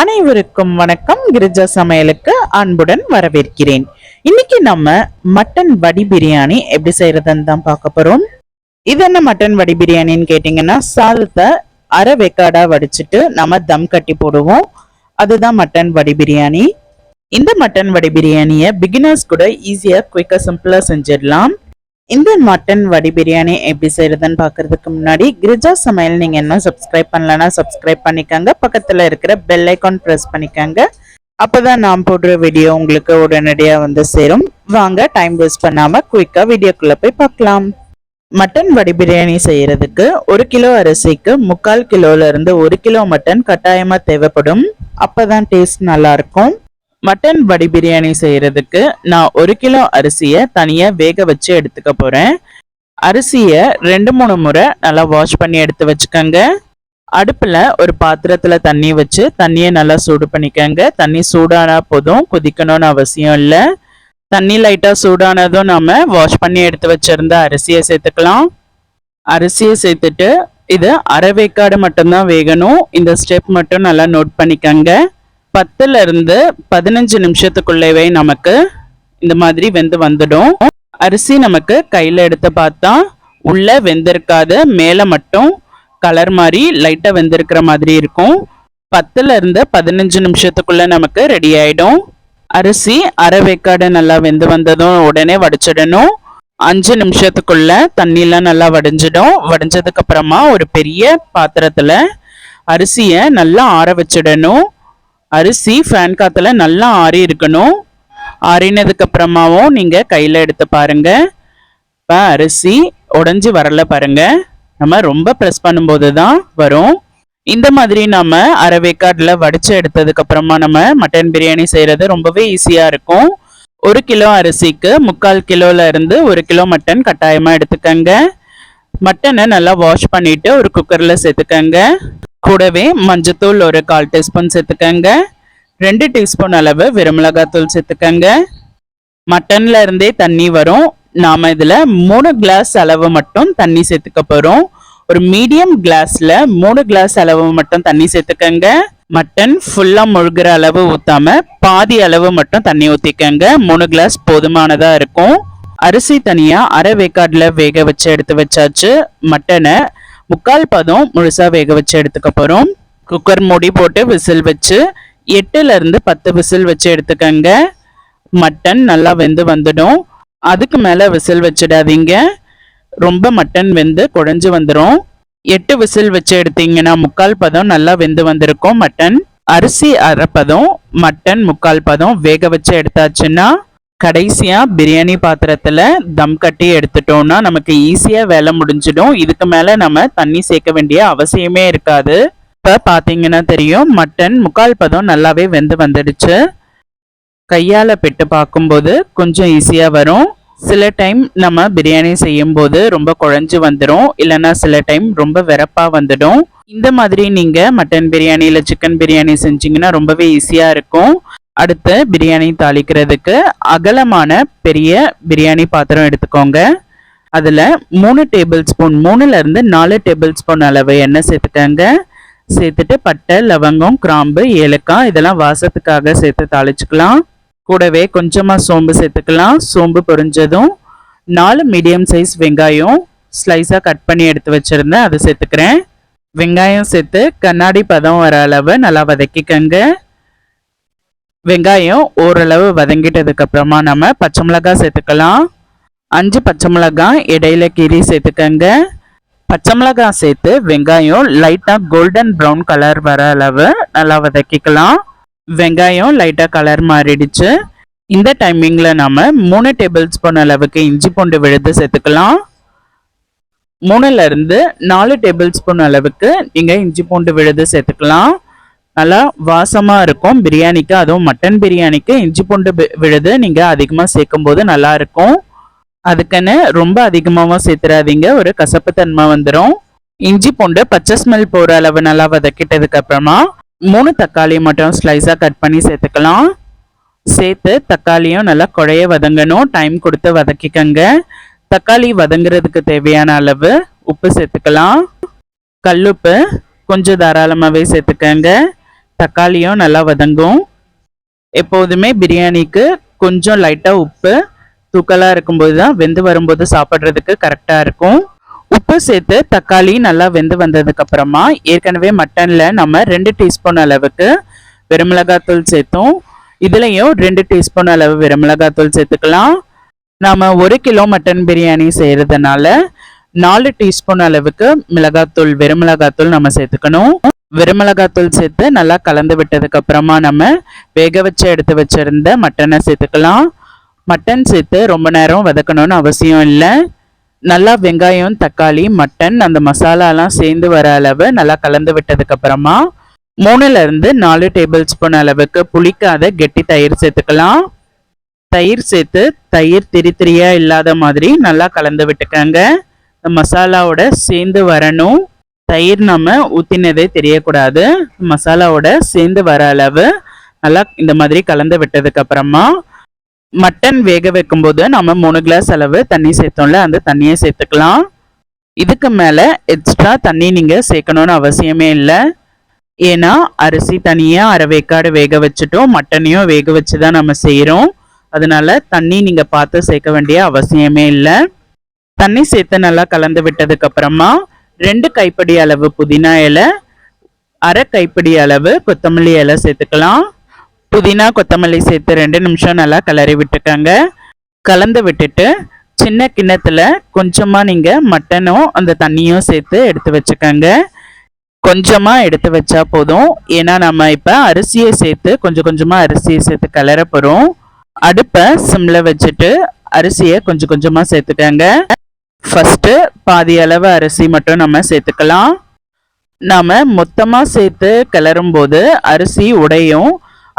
அனைவருக்கும் வணக்கம். கிரிஜா சமையலுக்கு அன்புடன் வரவேற்கிறேன். இன்னைக்கு நம்ம மட்டன் வடி பிரியாணி எப்படி செய்யறதுன்னு தான் பார்க்க போறோம். இது என்ன மட்டன் வடி பிரியாணின்னு கேட்டிங்கன்னா சாதத்தை அரை வெக்காடா வடிச்சிட்டு நம்ம தம் கட்டி போடுவோம். அதுதான் மட்டன் வடி பிரியாணி. இந்த மட்டன் வடி பிரியாணியை பிகினர்ஸ் கூட ஈஸியாக குயிக்காக சிம்பிளாக செஞ்சிடலாம். இந்த மட்டன் வடி பிரியாணி எப்படி செய்யறதுன்னு பாக்குறதுக்கு முன்னாடி கிரிஜா சமையல் நீங்க என்ன சப்ஸ்கிரைப் பண்ணலன்னா சப்ஸ்கிரைப் பண்ணிக்கோங்க. பக்கத்துல இருக்கிற பெல் ஐக்கான் பிரஸ் பண்ணிக்கோங்க. அப்பதான் நான் போடுற வீடியோ உங்களுக்கு உடனடியா வந்து சேரும். வாங்க டைம் வேஸ்ட் பண்ணாம குயிக்கா வீடியோக்குள்ள போய் பார்க்கலாம். மட்டன் வடி பிரியாணி செய்யறதுக்கு ஒரு கிலோ அரிசிக்கு முக்கால் கிலோல இருந்து ஒரு கிலோ மட்டன் கட்டாயமா தேவைப்படும். அப்பதான் டேஸ்ட் நல்லா இருக்கும். மட்டன் வடி பிரியாணி செய்யறதுக்கு நான் ஒரு கிலோ அரிசியை தனியாக வேக வச்சு எடுத்துக்க போகிறேன் அரிசியை ரெண்டு மூணு முறை நல்லா வாஷ் பண்ணி எடுத்து வச்சுக்கோங்க. அடுப்பில் ஒரு பாத்திரத்தில் தண்ணி வச்சு தண்ணியை நல்லா சூடு பண்ணிக்கோங்க. தண்ணி சூடானா போதும் கொதிக்கணும்னு அவசியம் இல்லை. தண்ணி லைட்டாக சூடானதும் நாம் வாஷ் பண்ணி எடுத்து வச்சிருந்த அரிசியை சேர்த்துக்கலாம். அரிசியை சேர்த்துட்டு இது அரை வேக்காடு மட்டும்தான் வேகணும். இந்த ஸ்டெப் மட்டும் நல்லா நோட் பண்ணிக்கோங்க. பத்துல இருந்து பதினஞ்சு நிமிஷத்துக்குள்ளவே நமக்கு இந்த மாதிரி வெந்து வந்துடும். அரிசி நமக்கு கையில எடுத்து பார்த்தா உள்ள வெந்திருக்காது. மேல மட்டும் கலர் மாதிரி லைட்டா வெந்திருக்கிற மாதிரி இருக்கும். பத்துல இருந்து பதினஞ்சு நிமிஷத்துக்குள்ள நமக்கு ரெடி ஆயிடும். அரிசி அரை வேக்காடு நல்லா வெந்து வந்ததும் உடனே வடிச்சிடணும். அஞ்சு நிமிஷத்துக்குள்ள தண்ணியெல்லாம் நல்லா வடிஞ்சிடும். வடிஞ்சதுக்கு அப்புறமா ஒரு பெரிய பாத்திரத்துல அரிசியை நல்லா ஆற வச்சிடணும். அரிசி ஃபேன் காத்துல நல்லா ஆறி இருக்கணும். ஆறினதுக்கு அப்புறமாவும் நீங்க எடுத்து பாருங்கள் இப்போ அரிசி உடஞ்சி வரல பாருங்கள் நம்ம ரொம்ப ப்ரெஸ் பண்ணும்போது தான் வரும். இந்த மாதிரி நம்ம அரை வடித்து எடுத்ததுக்கப்புறமா நம்ம மட்டன் பிரியாணி செய்கிறது ரொம்பவே ஈஸியாக இருக்கும். ஒரு கிலோ அரிசிக்கு முக்கால் கிலோலேருந்து ஒரு கிலோ மட்டன் கட்டாயமாக எடுத்துக்கங்க. மட்டனை நல்லா வாஷ் பண்ணிவிட்டு ஒரு குக்கரில் சேர்த்துக்கங்க. கூடவே மஞ்சத்தூள் ஒரு கால் டீஸ்பூன் சேர்த்துக்கங்க. ரெண்டு டீஸ்பூன் அளவு வெறுமிளகாத்தூள் சேர்த்துக்கங்க. மட்டன்ல இருந்தே தண்ணி வரும். நாம இதுல மூணு கிளாஸ் அளவு மட்டும் தண்ணி சேர்த்துக்க போறோம். ஒரு மீடியம் கிளாஸ்ல மூணு கிளாஸ் அளவு மட்டும் தண்ணி சேர்த்துக்கங்க. மட்டன் ஃபுல்லா முழுகிற அளவு ஊத்தாம பாதி அளவு மட்டும் தண்ணி ஊத்திக்கங்க. மூணு கிளாஸ் போதுமானதா இருக்கும். அரிசி தனியா அரை வேக்காடுல வேக வச்சு எடுத்து வச்சாச்சு. மட்டனை முக்கால் பதம் முழுசாக வேக வச்சு எடுத்துக்க போகிறோம் குக்கர் மூடி போட்டு விசில் வச்சு எட்டுலேருந்து பத்து விசில் வச்சு எடுத்துக்கங்க. மட்டன் நல்லா வெந்து வந்துடும். அதுக்கு மேலே விசில் வச்சிடாதீங்க. ரொம்ப மட்டன் வெந்து குழஞ்சு வந்துடும் எட்டு விசில் வச்சு எடுத்தீங்கன்னா முக்கால் பதம் நல்லா வெந்து வந்திருக்கும் மட்டன். அரிசி அரைப்பதம் மட்டன் முக்கால் பதம் வேக வச்சு எடுத்தாச்சுன்னா கடைசியாக பிரியாணி பாத்திரத்தில் தம் கட்டி எடுத்துட்டோம்னா நமக்கு ஈஸியாக வேலை முடிஞ்சிடும். இதுக்கு மேலே நம்ம தண்ணி சேர்க்க வேண்டிய அவசியமே இருக்காது. இப்போ பார்த்தீங்கன்னா தெரியும் மட்டன் முக்கால் பதம் நல்லாவே வெந்து வந்துடுச்சு. கையால் பெட்டு பார்க்கும்போது கொஞ்சம் ஈஸியாக வரும். சில டைம் நம்ம பிரியாணி செய்யும்போது ரொம்ப குழஞ்சி வந்துடும் இல்லைன்னா சில டைம் ரொம்ப வெறப்பாக வந்துடும். இந்த மாதிரி நீங்கள் மட்டன் பிரியாணி இல்லை சிக்கன் பிரியாணி செஞ்சிங்கன்னா ரொம்பவே ஈஸியாக இருக்கும். அடுத்து பிரியாணி தாளிக்கிறதுக்கு அகலமான பெரிய பிரியாணி பாத்திரம் எடுத்துக்கோங்க. அதில் மூணு டேபிள் ஸ்பூன் மூணுலேருந்து நாலு டேபிள் ஸ்பூன் அளவு எண்ணெய் சேர்த்துக்கோங்க. சேர்த்துட்டு பட்டை லவங்கம் கிராம்பு ஏலக்காய் இதெல்லாம் வாசத்துக்காக சேர்த்து தாளிச்சுக்கலாம். கூடவே கொஞ்சமாக சோம்பு சேர்த்துக்கலாம். சோம்பு பொரிஞ்சதும் நாலு மீடியம் சைஸ் வெங்காயம் ஸ்லைஸாக கட் பண்ணி எடுத்து வச்சுருந்தேன் அதை சேர்த்துக்கிறேன். வெங்காயம் சேர்த்து கண்ணாடி பதம் வர அளவு நல்லா வதக்கிக்கங்க. வெங்காயம் ஓரளவு வதங்கிட்டதுக்கு அப்புறமா நம்ம பச்சை மிளகாய் சேர்த்துக்கலாம். அஞ்சு பச்சை மிளகாய் இடையில கீரி சேர்த்துக்கங்க. பச்சை மிளகாய் சேர்த்து வெங்காயம் லைட்டாக கோல்டன் ப்ரௌன் கலர் வர அளவு நல்லா வதக்கிக்கலாம். வெங்காயம் லைட்டாக கலர் மாறிடுச்சு. இந்த டைமிங்கில் நம்ம மூணு டேபிள் ஸ்பூன் அளவுக்கு இஞ்சி பூண்டு விழுது சேர்த்துக்கலாம். மூணுலேருந்து நாலு டேபிள் ஸ்பூன் அளவுக்கு நீங்கள் இஞ்சி பூண்டு விழுது சேர்த்துக்கலாம். நல்லா வாசமாக இருக்கும். பிரியாணிக்கு அதுவும் மட்டன் பிரியாணிக்கு இஞ்சி பூண்டு வி- விழுது. நீங்கள் அதிகமாக சேர்க்கும் போது நல்லா இருக்கும். அதுக்குன்னு ரொம்ப அதிகமாகவும் சேர்த்துறாதீங்க. ஒரு கசப்பு தன்மை வந்துடும் இஞ்சி பூண்டு பச்சை ஸ்மெல் போகிற அளவு நல்லா வதக்கிட்டதுக்கு அப்புறமா மூணு தக்காளி மட்டும் ஸ்லைஸாக கட் பண்ணி சேர்த்துக்கலாம். சேர்த்து தக்காளியும் நல்லா குழைய வதங்கணும். டைம் கொடுத்து வதக்கிக்கங்க. தக்காளி வதங்குறதுக்கு தேவையான அளவு உப்பு சேர்த்துக்கலாம். கல்லுப்பு கொஞ்சம் தாராளமாகவே சேர்த்துக்கங்க. தக்காளியும் நல்லா வதங்கும். எப்போதுமே பிரியாணிக்கு கொஞ்சம் லைட்டாக உப்பு தூக்கலாக இருக்கும்போது தான் வெந்து வரும்போது சாப்பிட்றதுக்கு கரெக்டாக இருக்கும். உப்பு சேர்த்து தக்காளி நல்லா வெந்து வந்ததுக்கப்புறமா ஏற்கனவே மட்டனில் நம்ம ரெண்டு டீஸ்பூன் அளவுக்கு வெறுமிளகாத்தூள் சேர்த்தோம். இதுலேயும் ரெண்டு டீஸ்பூன் அளவு வெறுமிளகாத்தூள் சேர்த்துக்கலாம். நாம் ஒரு கிலோ மட்டன் பிரியாணி செய்கிறதுனால நாலு டீஸ்பூன் அளவுக்கு மிளகாத்தூள் வெறுமிளகாத்தூள் நம்ம சேர்த்துக்கணும். வெறுமிளகாத்தூள் சேர்த்து நல்லா கலந்து விட்டதுக்கு அப்புறமா நம்ம வேக வச்சு எடுத்து வச்சுருந்த மட்டனை சேர்த்துக்கலாம். மட்டன் சேர்த்து ரொம்ப நேரம் வதக்கணும்னு அவசியம் இல்லை. நல்லா வெங்காயம் தக்காளி மட்டன் அந்த மசாலாலாம் சேர்ந்து வர அளவு நல்லா கலந்து விட்டதுக்கு அப்புறமா நாலு டேபிள் ஸ்பூன் அளவுக்கு புளிக்காத கெட்டி தயிர் சேர்த்துக்கலாம். தயிர் சேர்த்து தயிர் திரி திரியாக இல்லாத மாதிரி நல்லா கலந்து விட்டுக்கங்க. மசாலாவோட சேர்ந்து வரணும். தயிர் நம்ம ஊற்றினதே தெரியக்கூடாது. மசாலாவோட சேர்ந்து வர அளவு நல்லா இந்த மாதிரி கலந்து விட்டதுக்கு அப்புறமா மட்டன் வேக வைக்கும்போது நம்ம மூணு கிளாஸ் அளவு தண்ணி சேர்த்தோம்ல அந்த தண்ணியை சேர்த்துக்கலாம். இதுக்கு மேலே எக்ஸ்ட்ரா தண்ணி நீங்கள் சேர்க்கணும்னு அவசியமே இல்லை. ஏன்னா அரிசி தனியாக அரை வேக்காடு வேக வச்சுட்டோம் மட்டனையும் வேக வச்சு தான் நம்ம செய்கிறோம் அதனால தண்ணி நீங்கள் பார்த்து சேர்க்க வேண்டிய அவசியமே இல்லை. தண்ணி சேர்த்து நல்லா கலந்து விட்டதுக்கு அப்புறமா ரெண்டு கைப்பிடி அளவு புதினா இலை அரை கைப்பிடி அளவு கொத்தமல்லி இலை சேர்த்துக்கலாம். புதினா கொத்தமல்லி சேர்த்து ரெண்டு நிமிஷம் நல்லா கிளறி விட்டுக்கோங்க. கலந்து விட்டுட்டு சின்ன கிண்ணத்தில் கொஞ்சமாக நீங்கள் மட்டனும் அந்த தண்ணியும் சேர்த்து எடுத்து வச்சுக்கோங்க. கொஞ்சமாக எடுத்து வச்சா போதும். ஏன்னா நம்ம இப்போ அரிசியை சேர்த்து கொஞ்சம் கொஞ்சமாக அரிசியை சேர்த்து கிளற போகிறோம் அடுப்பை சிம்மில் வச்சுட்டு அரிசியை கொஞ்சம் கொஞ்சமாக சேர்த்துக்கோங்க. ஃபஸ்ட்டு பாதி அளவு அரிசி மட்டும் நம்ம சேர்த்துக்கலாம். நாம் மொத்தமாக சேர்த்து கிளறும் போது அரிசி உடையும்.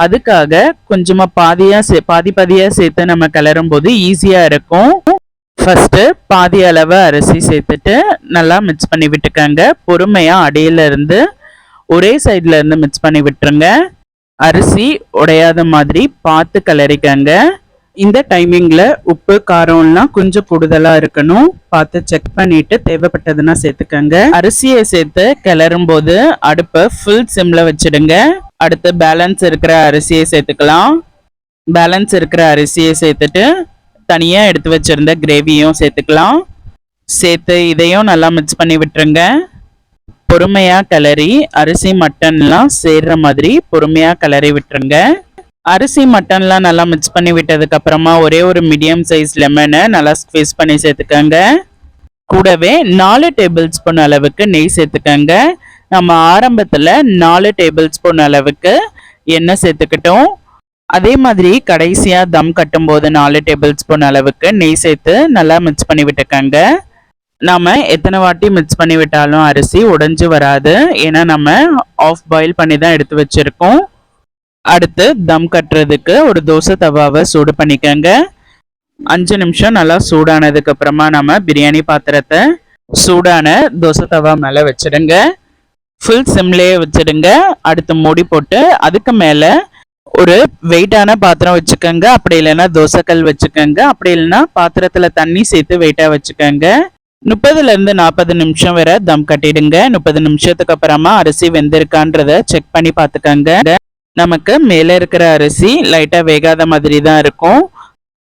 அதுக்காக கொஞ்சமாக பாதியாக சே பாதி பாதியாக சேர்த்து நம்ம கிளறும் போது ஈஸியாக இருக்கும். ஃபஸ்ட்டு பாதி அளவு அரிசி சேர்த்துட்டு நல்லா மிக்ஸ் பண்ணி விட்டுக்கங்க. பொறுமையாக அடியிலிருந்து ஒரே சைட்லேருந்து மிக்ஸ் பண்ணி விட்டுருங்க. அரிசி உடையாத மாதிரி பார்த்து கிளறிக்கங்க. இந்த டைமிங்கில் உப்பு காரம்லாம் கொஞ்சம் கூடுதலாக இருக்கணும். பார்த்து செக் பண்ணிட்டு தேவைப்பட்டதுன்னா சேர்த்துக்கங்க. அரிசியை சேர்த்து கிளறும் போது அடுப்பை ஃபுல் சிம்மில் வச்சிடுங்க. அடுத்து பேலன்ஸ் இருக்கிற அரிசியை சேர்த்துக்கலாம். பேலன்ஸ் இருக்கிற அரிசியை சேர்த்துட்டு தனியாக எடுத்து வச்சுருந்த கிரேவியும் சேர்த்துக்கலாம். சேர்த்து இதையும் நல்லா மிக்ஸ் பண்ணி விட்டுருங்க. பொறுமையாக கிளறி அரிசி மட்டன்லாம் சேர்ற மாதிரி பொறுமையாக கிளறி விட்டுருங்க. அரிசி மட்டன்லாம் நல்லா மிக்ஸ் பண்ணி விட்டதுக்கு அப்புறமா ஒரே ஒரு மீடியம் சைஸ் லெமனை நல்லா ஸ்க்வீஸ் பண்ணி சேர்த்துக்கோங்க. கூடவே நாலு டேபிள் ஸ்பூன் அளவுக்கு நெய் சேர்த்துக்கோங்க. நம்ம ஆரம்பத்தில் நாலு டேபிள் ஸ்பூன் அளவுக்கு எண்ணெய் சேர்த்துக்கிட்டோம். அதே மாதிரி கடைசியாக தம் கட்டும்போது நாலு டேபிள் ஸ்பூன் அளவுக்கு நெய் சேர்த்து நல்லா மிக்ஸ் பண்ணி விட்டுக்கோங்க. நாம் எத்தனை வாட்டி மிக்ஸ் பண்ணி விட்டாலும் அரிசி உடைஞ்சு வராது. ஏன்னா நம்ம ஆஃப் பாயில் பண்ணி தான் எடுத்து வச்சிருக்கோம். அடுத்து தம் கட்டுறதுக்கு ஒரு தோசை தவாவை சூடு பண்ணிக்கோங்க. அஞ்சு நிமிஷம் நல்லா சூடானதுக்கு அப்புறமா நம்ம பிரியாணி பாத்திரத்தை சூடான தோசை தவா மேலே வச்சிடுங்க. ஃபுல் சிம்லேயே வச்சிடுங்க. அடுத்து மூடி போட்டு அதுக்கு மேலே ஒரு வெயிட்டான பாத்திரம் வச்சுக்கோங்க. அப்படி இல்லைன்னா தோசைக்கல் வச்சுக்கோங்க. அப்படி இல்லைன்னா பாத்திரத்தில் தண்ணி சேர்த்து வெயிட்டாக வச்சுக்கோங்க. முப்பதுலேருந்து நாற்பது நிமிஷம் வரை தம் கட்டிடுங்க. முப்பது நிமிஷத்துக்கு அப்புறமா அரிசி வெந்திருக்கான்றத செக் பண்ணி பார்த்துக்கோங்க நமக்கு மேலே இருக்கிற அரிசி லைட்டாக வேகாத மாதிரி தான் இருக்கும்.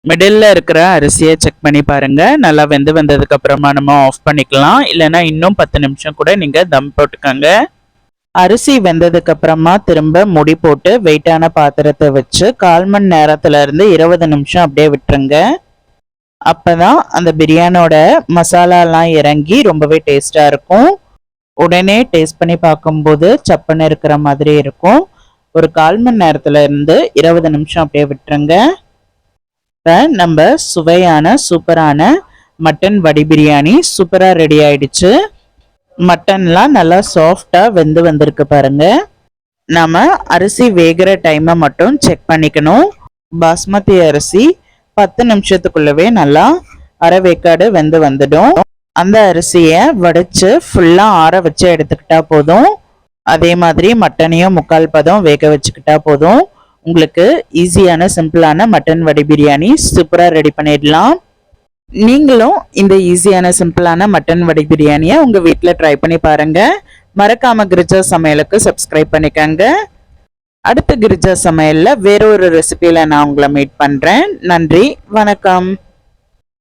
மிடில் இருக்கிற அரிசியை செக் பண்ணி பாருங்கள் நல்லா வெந்து வந்ததுக்கு அப்புறமா நம்ம ஆஃப் பண்ணிக்கலாம். இல்லைன்னா இன்னும் பத்து நிமிஷம் கூட நீங்கள் தம் போட்டுக்கோங்க. அரிசி வெந்ததுக்கு அப்புறமா திரும்ப முடி போட்டு வெயிட்டான பாத்திரத்தை வச்சு கால் மணி நேரத்துல இருந்து இருபது நிமிஷம் அப்படியே விட்டுருங்க. அப்பதான் அந்த பிரியாணியோட மசாலாலாம் இறங்கி ரொம்பவே டேஸ்டாக இருக்கும். உடனே டேஸ்ட் பண்ணி பார்க்கும்போது சப்புன்னு இருக்கிற மாதிரி இருக்கும். ஒரு கால் மணி நேரத்துல இருந்து இருபது நிமிஷம் அப்படியே விட்டுருங்க. இப்போ நம்ம சுவையான சூப்பரான மட்டன் வடி பிரியாணி சூப்பராக ரெடி ஆயிடுச்சு. மட்டன்லாம் நல்லா சாஃப்டாக வெந்து வந்திருக்கு பாருங்க. நம்ம அரிசி வேகிற டைமை மட்டும் செக் பண்ணிக்கணும். பாஸ்மதி அரிசி பத்து நிமிஷத்துக்குள்ளவே நல்லா அரை வேக்காடு வெந்து வந்துடும். அந்த அரிசியை வடிச்சு ஃபுல்லாக ஆற வச்சு எடுத்துக்கிட்டா போதும். அதே மாதிரி மட்டனையும் முக்கால் பதம் வேக வச்சுக்கிட்டா போதும். உங்களுக்கு ஈஸியான சிம்பிளான மட்டன் வடை பிரியாணி சூப்பராக ரெடி பண்ணிடலாம். நீங்களும் இந்த ஈஸியான சிம்பிளான மட்டன் வடை பிரியாணியை உங்கள் வீட்டில் ட்ரை பண்ணி பாருங்கள் மறக்காம கிரிஜா சமையலுக்கு சப்ஸ்கிரைப் பண்ணிக்கோங்க. அடுத்த கிரிஜா சமையலில் வேறொரு ஒரு நான் உங்களை மீட் பண்ணுறேன் நன்றி வணக்கம்.